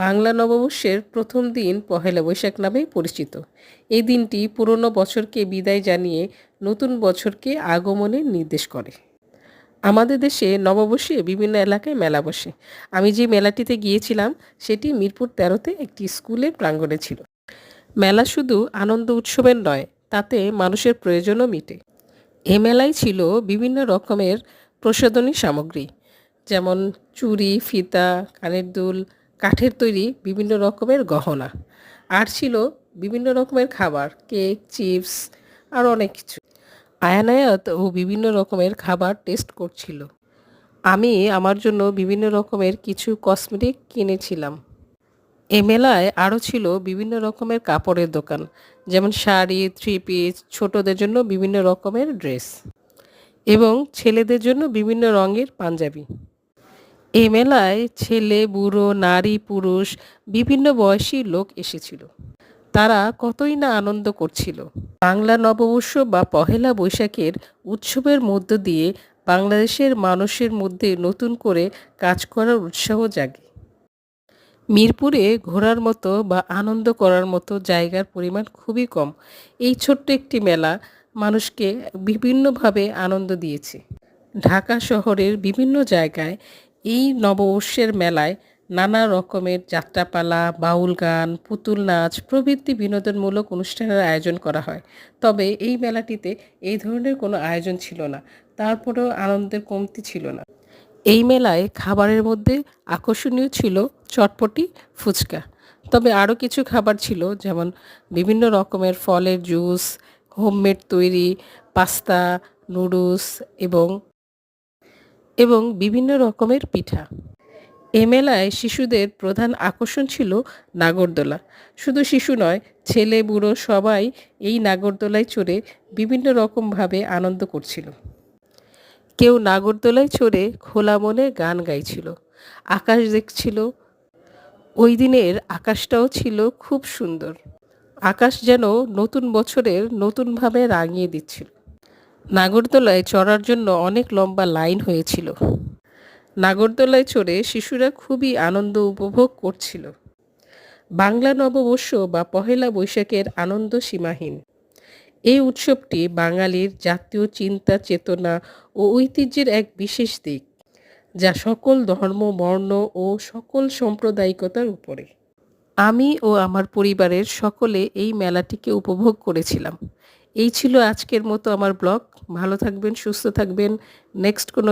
বাংলা নববর্ষের প্রথম দিন পহেলা বৈশাখ নামে পরিচিত। এই দিনটি পুরনো বছরকে বিদায় জানিয়ে নতুন বছরকে আগমনের নির্দেশ করে। আমাদের দেশে নববর্ষে বিভিন্ন এলাকায় মেলা বসে। আমি যে মেলাটিতে গিয়েছিলাম, সেটি মিরপুর তেরোতে একটি স্কুলের প্রাঙ্গণে ছিল। মেলা শুধু আনন্দ উৎসবের নয়, তাতে মানুষের প্রয়োজনও মিটে। এ মেলায় ছিল বিভিন্ন রকমের প্রসাধনী সামগ্রী, যেমন চুরি ফিতা, কানের দুল কাঠের তৈরি বিভিন্ন রকমের গহনা। আর ছিল বিভিন্ন রকমের খাবার, কেক, চিপস, আর অনেক কিছু। আয়ানায়াত ও বিভিন্ন রকমের খাবার টেস্ট করছিল। আমি আমার জন্য বিভিন্ন রকমের কিছু কসমেটিক কিনেছিলাম। এ মেলায় আরও ছিল বিভিন্ন রকমের কাপড়ের দোকান, যেমন শাড়ি, থ্রি পিস, ছোটদের জন্য বিভিন্ন রকমের ড্রেস এবং ছেলেদের জন্য বিভিন্ন রঙের পাঞ্জাবি। এ মেলায় ছেলে, বুড়ো, নারী, পুরুষ, বিভিন্ন বয়সী লোক এসেছিল। তারা কতই না আনন্দ করছিল। বাংলা নববর্ষ বা পহেলা বৈশাখের উৎসবের মধ্য দিয়ে বাংলাদেশের মানুষের মধ্যে নতুন করে কাজ করার উৎসাহ জাগে। মিরপুরে ঘোরার মতো বা আনন্দ করার মতো জায়গার পরিমাণ খুবই কম। এই ছোট্ট একটি মেলা মানুষকে বিভিন্নভাবে আনন্দ দিয়েছে। ঢাকা শহরের বিভিন্ন জায়গায় এই নববর্ষের মেলায় নানা রকমের যাত্রাপালা, বাউল গান, পুতুল নাচ, প্রভৃতি বিনোদনমূলক অনুষ্ঠানের আয়োজন করা হয়। তবে এই মেলাটিতে এই ধরনের কোনো আয়োজন ছিল না। তারপরেও আনন্দের কমতি ছিল না। এই মেলায় খাবারের মধ্যে আকর্ষণীয় ছিল চটপটি, ফুচকা। তবে আরও কিছু খাবার ছিল, যেমন বিভিন্ন রকমের ফলের জুস, হোমমেড তৈরি, পাস্তা, নুডলস এবং এবং বিভিন্ন রকমের পিঠা। এ মেলায় শিশুদের প্রধান আকর্ষণ ছিল নাগরদোলা। শুধু শিশু নয়, ছেলে, বুড়ো সবাই এই নাগরদোলায় চড়ে বিভিন্ন রকমভাবে আনন্দ করছিল। কেউ নাগরদোলায় চড়ে খোলা মনে গান গাইছিল, আকাশ দেখছিল। ওই দিনের আকাশটাও ছিল খুব সুন্দর। আকাশ যেন নতুন বছরের নতুনভাবে রাঙিয়ে দিচ্ছিল। নাগরদোলায় চড়ার জন্য অনেক লম্বা লাইন হয়েছিল। নাগরদোলায় চড়ে শিশুরা খুবই আনন্দ উপভোগ করছিল। বাংলা নববর্ষ বা পহেলা বৈশাখের আনন্দ সীমাহীন। এই উৎসবটি বাঙালির জাতীয় চিন্তা, চেতনা ও ঐতিহ্যের এক বিশেষ দিক, যা সকল ধর্ম, বর্ণ ও সকল সাম্প্রদায়িকতার উপরে। আমি ও আমার পরিবারের সকলে এই মেলাটিকে উপভোগ করেছিলাম। এই ছিল আজকের মতো আমার ব্লগ। ভালো থাকবেন সুস্থ থাকবেন। নেক্সট কোনো